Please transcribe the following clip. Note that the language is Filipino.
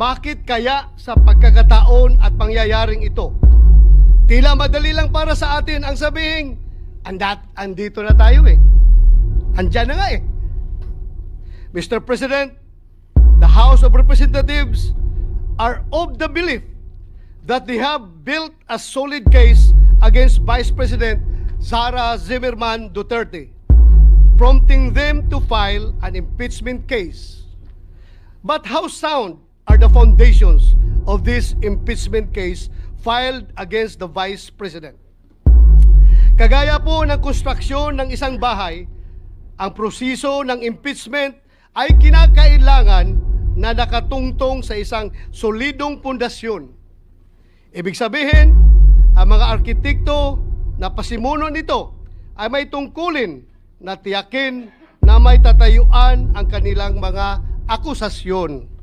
Bakit kaya sa pagkakataon at pangyayaring ito, tila madali lang para sa atin ang sabihin, andat, andito na tayo eh. Andyan na nga eh. Mr. President, the House of Representatives are of the belief that they have built a solid case against Vice President Sara Zimmerman Duterte, prompting them to file an impeachment case. But how sound the foundations of this impeachment case filed against the Vice President? Kagaya po ng konstruksyon ng isang bahay, ang proseso ng impeachment ay kinakailangan na nakatungtong sa isang solidong pundasyon. Ibig sabihin, ang mga arkitekto na pasimuno nito ay may tungkulin na tiyakin na may tatayuan ang kanilang mga akusasyon.